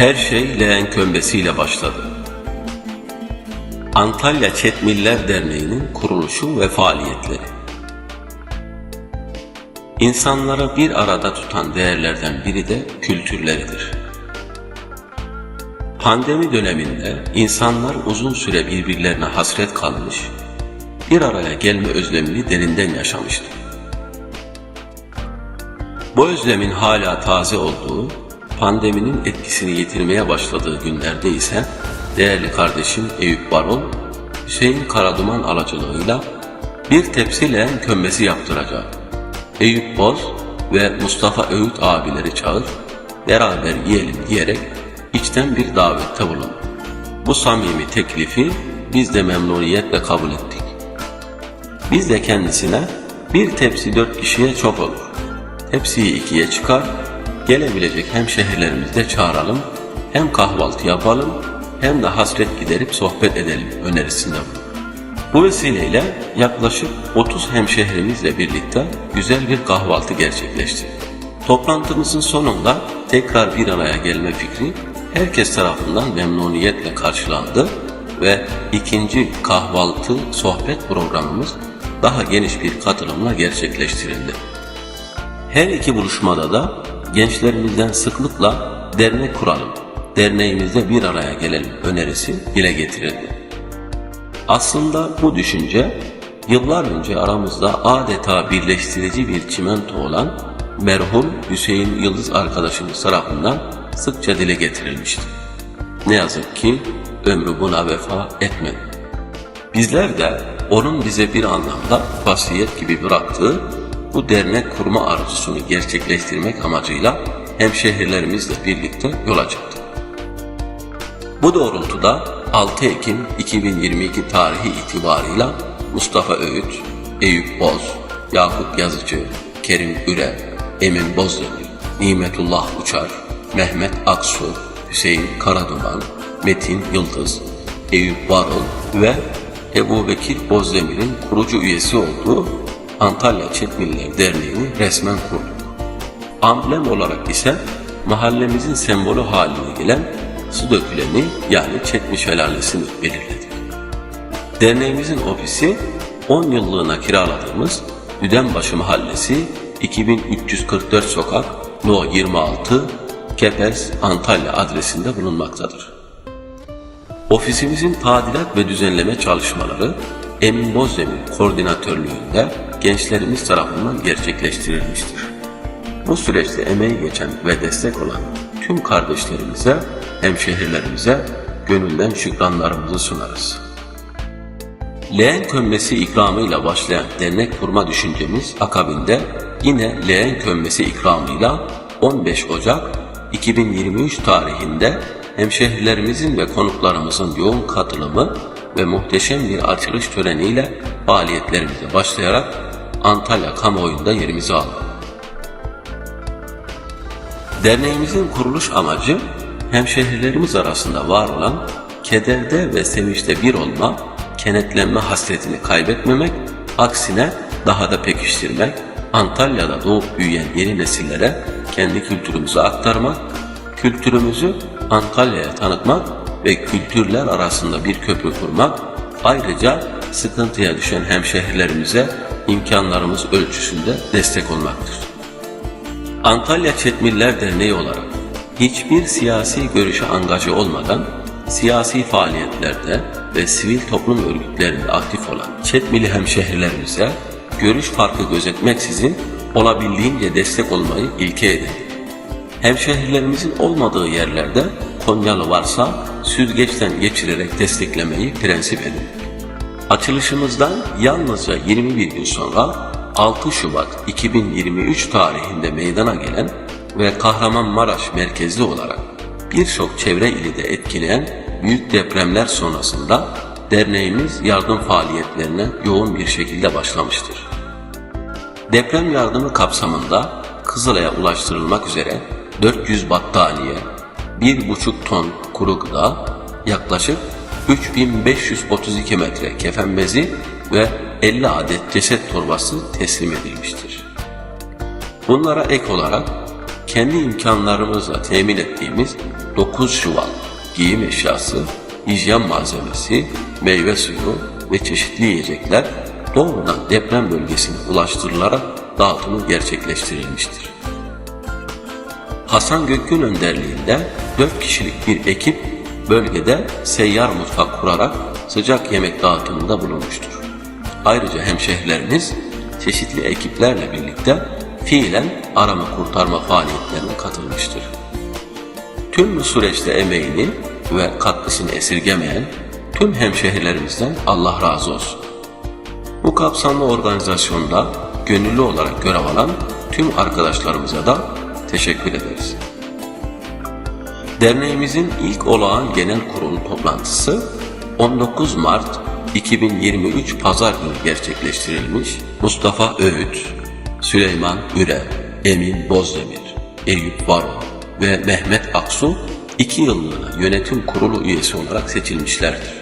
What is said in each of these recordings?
Her şey leğen kömbesiyle başladı. Antalya Çetmiller Derneği'nin kuruluşu ve faaliyetleri. İnsanları bir arada tutan değerlerden biri de kültürleridir. Pandemi döneminde insanlar uzun süre birbirlerine hasret kalmış, bir araya gelme özlemini derinden yaşamıştı. Bu özlemin hala taze olduğu, pandeminin etkisini yitirmeye başladığı günlerde ise değerli kardeşim Eyüp Barol, Hüseyin Karaduman alacılığıyla bir tepsi leğen kömbesi yaptıracak. Eyüp Boz ve Mustafa Öğüt abileri çağır, beraber yiyelim diyerek içten bir davette bulundu. Bu samimi teklifi biz de memnuniyetle kabul ettik. Biz de kendisine bir tepsi dört kişiye çok olur. Tepsiyi ikiye çıkar, gelebilecek hem şehirlerimizde çağıralım, hem kahvaltı yapalım, hem de hasret giderip sohbet edelim önerisinde bulundu. Bu vesileyle yaklaşık 30 hemşehrimizle birlikte güzel bir kahvaltı gerçekleşti. Toplantımızın sonunda tekrar bir araya gelme fikri herkes tarafından memnuniyetle karşılandı ve ikinci kahvaltı sohbet programımız daha geniş bir katılımla gerçekleştirildi. Her iki buluşmada da gençlerimizden sıklıkla dernek kuralım, derneğimizde bir araya gelelim önerisi dile getirildi. Aslında bu düşünce yıllar önce aramızda adeta birleştirici bir çimento olan merhum Hüseyin Yıldız arkadaşımız tarafından sıkça dile getirilmişti. Ne yazık ki ömrü buna vefa etmedi. Bizler de onun bize bir anlamda vasiyet gibi bıraktığı bu dernek kurma arzusunu gerçekleştirmek amacıyla hemşehrilerimizle birlikte yola çıktık. Bu doğrultuda 6 Ekim 2022 tarihi itibarıyla Mustafa Öğüt, Eyüp Boz, Yakup Yazıcı, Kerim Üre, Emin Bozdemir, Nimetullah Uçar, Mehmet Aksu, Hüseyin Karaduman, Metin Yıldız, Eyüp Varol ve Ebu Bekir Bozdemir'in kurucu üyesi olduğu Antalya Çetmiller Derneği'ni resmen kurduk. Amblem olarak ise mahallemizin sembolü haline gelen su döküleni yani Çetmi Şelalesi'ni belirledik. Derneğimizin ofisi 10 yıllığına kiraladığımız Düdenbaşı Mahallesi 2344 Sokak No 26 Kepez Antalya adresinde bulunmaktadır. Ofisimizin tadilat ve düzenleme çalışmaları Emin Bozdemir koordinatörlüğünde gençlerimiz tarafından gerçekleştirilmiştir. Bu süreçte emeği geçen ve destek olan tüm kardeşlerimize, hemşehrilerimize gönülden şükranlarımızı sunarız. Leğen kömbesi ikramıyla başlayan dernek kurma düşüncemiz akabinde yine leğen kömbesi ikramıyla 15 Ocak 2023 tarihinde hemşehrilerimizin ve konuklarımızın yoğun katılımı ve muhteşem bir açılış töreniyle faaliyetlerimize başlayarak Antalya kamuoyunda yerimizi aldı. Derneğimizin kuruluş amacı hemşehrilerimiz arasında var olan kederde ve sevinçte bir olma, kenetlenme hasretini kaybetmemek, aksine daha da pekiştirmek, Antalya'da doğup büyüyen yeni nesillere kendi kültürümüzü aktarmak, kültürümüzü Antalya'ya tanıtmak ve kültürler arasında bir köprü kurmak, ayrıca sıkıntıya düşen hemşehrilerimize imkanlarımız ölçüsünde destek olmaktır. Antalya Çetmiller Derneği olarak hiçbir siyasi görüşe angaje olmadan siyasi faaliyetlerde ve sivil toplum örgütlerinde aktif olan Çetmili hemşehrilerimize görüş farkı gözetmeksizin olabildiğince destek olmayı ilke edindik. Hemşehrilerimizin olmadığı yerlerde Konyalı varsa süzgeçten geçirerek desteklemeyi prensip edin. Açılışımızdan yalnızca 21 gün sonra 6 Şubat 2023 tarihinde meydana gelen ve Kahramanmaraş merkezli olarak birçok çevre ili de etkileyen büyük depremler sonrasında derneğimiz yardım faaliyetlerine yoğun bir şekilde başlamıştır. Deprem yardımı kapsamında Kızılay'a ulaştırılmak üzere 400 battaniye, 1,5 ton kuru gıda, yaklaşık 3532 metre kefen bezi ve 50 adet ceset torbası teslim edilmiştir. Bunlara ek olarak kendi imkanlarımızla temin ettiğimiz 9 çuval giyim eşyası, hijyen malzemesi, meyve suyu ve çeşitli yiyecekler doğrudan deprem bölgesine ulaştırılarak dağıtımı gerçekleştirilmiştir. Hasan Gökgün önderliğinde 4 kişilik bir ekip bölgede seyyar mutfak kurarak sıcak yemek dağıtımında bulunmuştur. Ayrıca hemşehrilerimiz çeşitli ekiplerle birlikte fiilen arama kurtarma faaliyetlerine katılmıştır. Tüm bu süreçte emeğini ve katkısını esirgemeyen tüm hemşehrilerimizden Allah razı olsun. Bu kapsamlı organizasyonda gönüllü olarak görev alan tüm arkadaşlarımıza da teşekkür ederiz. Derneğimizin ilk olağan genel kurulu toplantısı 19 Mart 2023 Pazar günü gerçekleştirilmiş Mustafa Öğüt, Süleyman Üre, Emin Bozdemir, Eyüp Varol ve Mehmet Aksu iki yıllığına yönetim kurulu üyesi olarak seçilmişlerdir.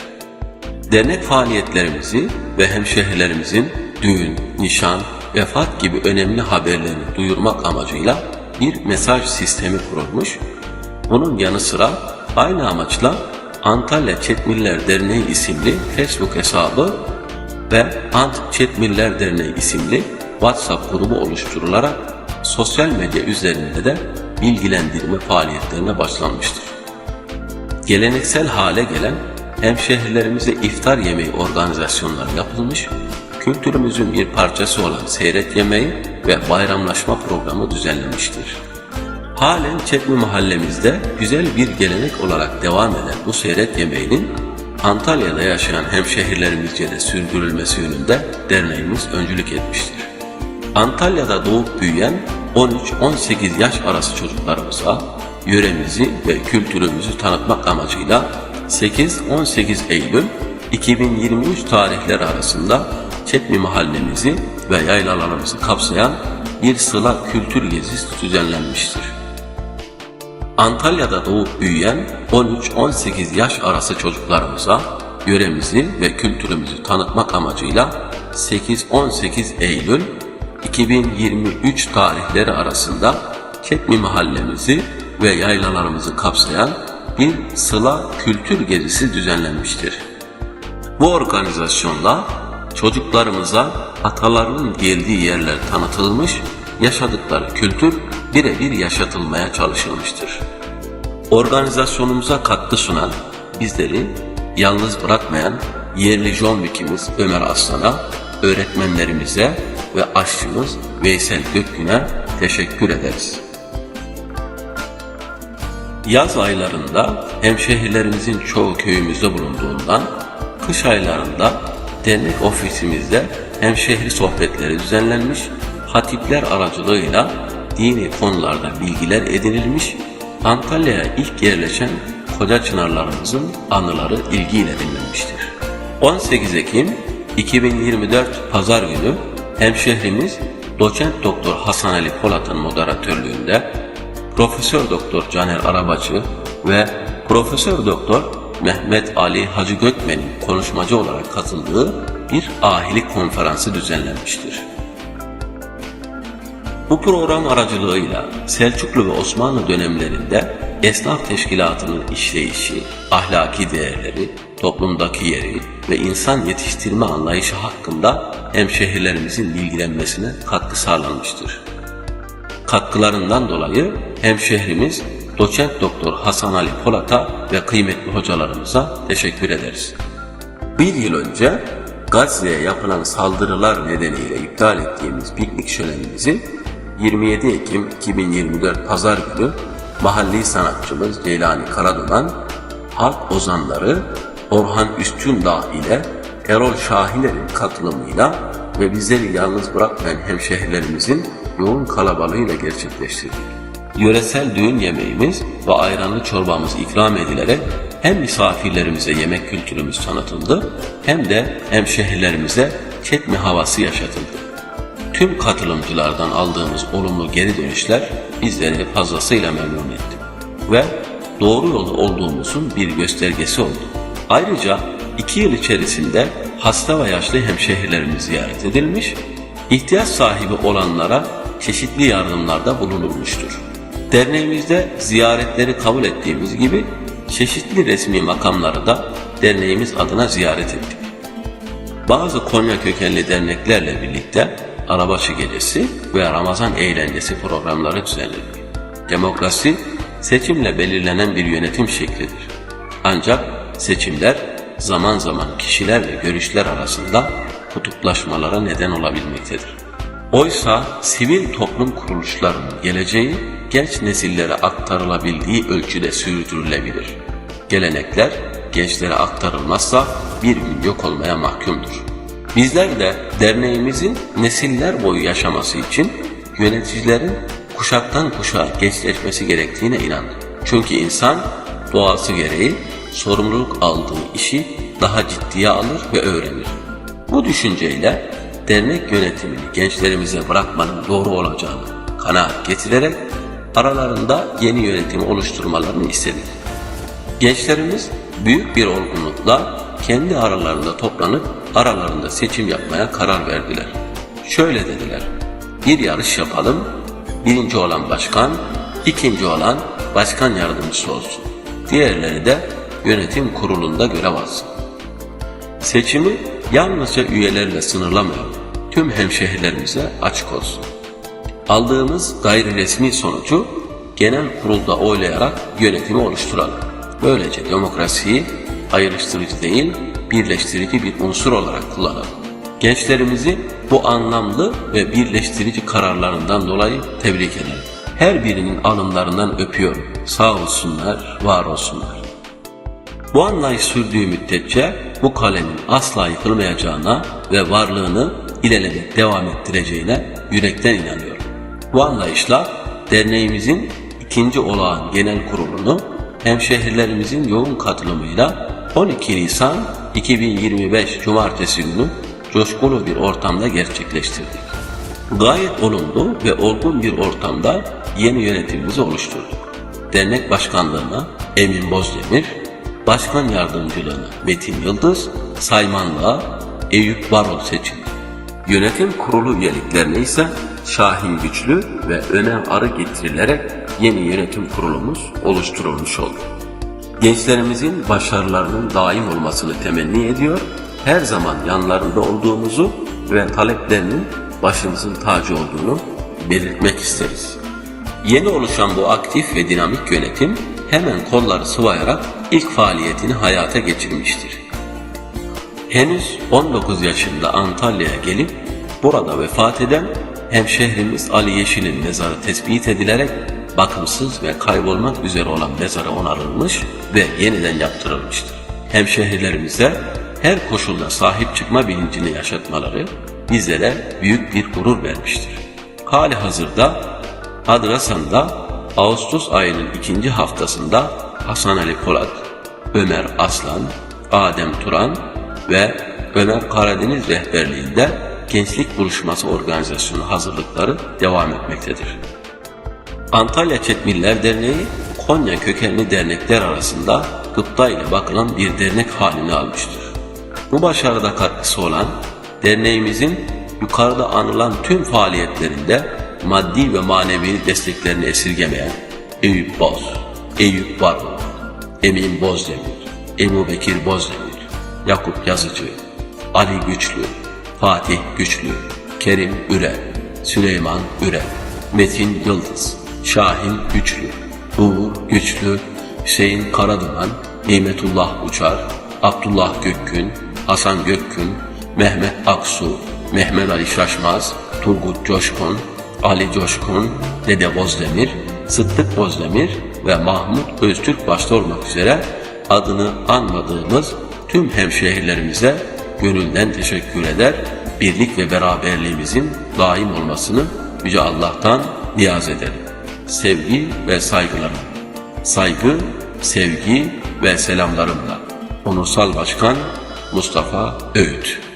Dernek faaliyetlerimizi ve hemşehrilerimizin düğün, nişan, vefat gibi önemli haberlerini duyurmak amacıyla bir mesaj sistemi kurulmuş. Bunun yanı sıra aynı amaçla Antalya Çetmiller Derneği isimli Facebook hesabı ve Ant Çetmiller Derneği isimli WhatsApp grubu oluşturularak sosyal medya üzerinde de bilgilendirme faaliyetlerine başlanmıştır geleneksel hale gelen hemşehrilerimize iftar yemeği organizasyonları yapılmış, kültürümüzün bir parçası olan seyret yemeği ve bayramlaşma programı düzenlenmiştir. Halen Çetmi mahallemizde güzel bir gelenek olarak devam eden bu seyret yemeğinin Antalya'da yaşayan hemşehrilerimizce de sürdürülmesi yönünde derneğimiz öncülük etmiştir. Antalya'da doğup büyüyen 13-18 yaş arası çocuklarımıza yöremizi ve kültürümüzü tanıtmak amacıyla 8-18 Eylül 2023 tarihleri arasında Çetmi mahallemizi ve yaylalarımızı kapsayan bir sıla kültür gezisi düzenlenmiştir. Antalya'da doğup büyüyen 13-18 yaş arası çocuklarımıza yöremizi ve kültürümüzü tanıtmak amacıyla 8-18 Eylül 2023 tarihleri arasında Çetmi mahallemizi ve yaylalarımızı kapsayan bir sıla kültür gezisi düzenlenmiştir. Bu organizasyonda çocuklarımıza atalarının geldiği yerler tanıtılmış, yaşadıkları kültür birebir yaşatılmaya çalışılmıştır. Organizasyonumuza katkı sunan, bizleri yalnız bırakmayan yerli John Wick'imiz Ömer Aslan'a, öğretmenlerimize ve aşçımız Veysel Gökgün'e teşekkür ederiz. Yaz aylarında hemşehrilerimizin çoğu köyümüzde bulunduğundan kış aylarında dernek ofisimizde hemşehri sohbetleri düzenlenmiş, hatipler aracılığıyla dini konularda bilgiler edinilmiş, Antalya'ya ilk yerleşen koca çınarlarımızın anıları ilgiyle dinlenmiştir. 18 Ekim 2024 Pazar günü hemşehrimiz Doçent Doktor Hasan Ali Polat'ın moderatörlüğünde Profesör Doktor Caner Arabacı ve Profesör Doktor Mehmet Ali Hacı Gökmen'in konuşmacı olarak katıldığı bir ahilik konferansı düzenlenmiştir. Bu program aracılığıyla Selçuklu ve Osmanlı dönemlerinde esnaf teşkilatının işleyişi, ahlaki değerleri, toplumdaki yeri ve insan yetiştirme anlayışı hakkında hemşehrilerimizin bilgilenmesine katkı sağlanmıştır. Katkılarından dolayı hemşehrimiz Doçent Doktor Hasan Ali Polat'a ve kıymetli hocalarımıza teşekkür ederiz. Bir yıl önce Gazze'ye yapılan saldırılar nedeniyle iptal ettiğimiz piknik şölenimizi 27 Ekim 2024 Pazar günü mahalli sanatçımız Ceylani Karaduman, halk ozanları Orhan Üstündağ ile Erol Şahiner'in katılımıyla ve bizleri yalnız bırakmayan hemşehrilerimizin yoğun kalabalığıyla gerçekleştirdik. Yöresel düğün yemeğimiz ve ayranlı çorbamız ikram edilerek hem misafirlerimize yemek kültürümüz tanıtıldı hem de hemşehrilerimize çetme havası yaşatıldı. Tüm katılımcılardan aldığımız olumlu geri dönüşler bizleri fazlasıyla memnun etti ve doğru yolda olduğumuzun bir göstergesi oldu. Ayrıca iki yıl içerisinde hasta ve yaşlı hemşehrilerimiz ziyaret edilmiş, ihtiyaç sahibi olanlara çeşitli yardımlarda bulunulmuştur. Derneğimizde ziyaretleri kabul ettiğimiz gibi çeşitli resmi makamları da derneğimiz adına ziyaret ettik. Bazı Konya kökenli derneklerle birlikte Arabaşı Gecesi ve Ramazan Eğlencesi programları düzenledik. Demokrasi, seçimle belirlenen bir yönetim şeklidir. Ancak seçimler zaman zaman kişiler ve görüşler arasında kutuplaşmalara neden olabilmektedir. Oysa sivil toplum kuruluşlarının geleceği genç nesillere aktarılabildiği ölçüde sürdürülebilir. Gelenekler gençlere aktarılmazsa bir gün yok olmaya mahkumdur. Bizler de derneğimizin nesiller boyu yaşaması için yöneticilerin kuşaktan kuşağa gençleşmesi gerektiğine inandık. Çünkü insan doğası gereği sorumluluk aldığı işi daha ciddiye alır ve öğrenir. Bu düşünceyle dernek yönetimini gençlerimize bırakmanın doğru olacağını kanaat getirerek aralarında yeni yönetimi oluşturmalarını istedik. Gençlerimiz büyük bir olgunlukla kendi aralarında toplanıp aralarında seçim yapmaya karar verdiler. Şöyle dediler, bir yarış yapalım, birinci olan başkan, ikinci olan başkan yardımcısı olsun. Diğerleri de yönetim kurulunda görev alsın. Seçimi yalnızca üyelerle sınırlamayalım. Tüm hemşehrilerimize açık olsun. Aldığımız gayri resmi sonucu genel kurulda oylayarak yönetimi oluşturalım. Böylece demokrasiyi ayrıştırıcı değil, birleştirici bir unsur olarak kullanalım. Gençlerimizi bu anlamlı ve birleştirici kararlarından dolayı tebrik ederim. Her birinin alınlarından öpüyorum. Sağ olsunlar, var olsunlar. Bu anlayış sürdüğü müddetçe bu kalemin asla yıkılmayacağına ve varlığını ilelebet devam ettireceğine yürekten inanıyorum. Bu anlayışla derneğimizin ikinci olağan genel kurulunu hemşehrilerimizin yoğun katılımıyla 12 Nisan 2025 Cumartesi günü coşkulu bir ortamda gerçekleştirdik. Gayet olumlu ve olgun bir ortamda yeni yönetimimizi oluşturduk. Dernek başkanlığına Emin Bozdemir, başkan yardımcılığına Metin Yıldız, saymanlığa Eyüp Varol seçildi. Yönetim kurulu üyeliklerine ise Şahin Güçlü ve Ömer Arı getirilerek yeni yönetim kurulumuz oluşturulmuş oldu. Gençlerimizin başarılarının daim olmasını temenni ediyor, her zaman yanlarında olduğumuzu ve taleplerinin başımızın tacı olduğunu belirtmek isteriz. Yeni oluşan bu aktif ve dinamik yönetim hemen kolları sıvayarak ilk faaliyetini hayata geçirmiştir. Henüz 19 yaşında Antalya'ya gelip burada vefat eden hemşehrimiz Ali Yeşil'in mezarı tespit edilerek bakımsız ve kaybolmak üzere olan mezarı onarılmış ve yeniden yaptırılmıştır. Hemşehrilerimize her koşulda sahip çıkma bilincini yaşatmaları bizlere büyük bir gurur vermiştir. Hali hazırda Adrasan'da Ağustos ayının ikinci haftasında Hasan Ali Polat, Ömer Aslan, Adem Turan ve Ömer Karadeniz rehberliğinde Gençlik Buluşması Organizasyonu hazırlıkları devam etmektedir. Antalya Çetmiller Derneği, Konya kökenli dernekler arasında gıpta ile bakılan bir dernek halini almıştır. Bu başarıda katkısı olan derneğimizin yukarıda anılan tüm faaliyetlerinde maddi ve manevi desteklerini esirgemeyen Eyüp Boz, Eyüp Varol, Emin Bozdemir, Ebu Bekir Bozdemir, Yakup Yazıcı, Ali Güçlü, Fatih Güçlü, Kerim Üre, Süleyman Üre, Metin Yıldız, Şahin Güçlü, Güçlü, Hüseyin Karaduman, Nimetullah Uçar, Abdullah Gökgün, Hasan Gökgün, Mehmet Aksu, Mehmet Ali Şaşmaz, Turgut Coşkun, Ali Coşkun, Dede Bozdemir, Sıddık Bozdemir ve Mahmut Öztürk başta olmak üzere adını anmadığımız tüm hemşehrilerimize gönülden teşekkür eder, birlik ve beraberliğimizin daim olmasını Yüce Allah'tan niyaz ederim. Sevgi ve saygılarım. Saygı, sevgi ve selamlarımla. Onursal Başkan Mustafa Öğüt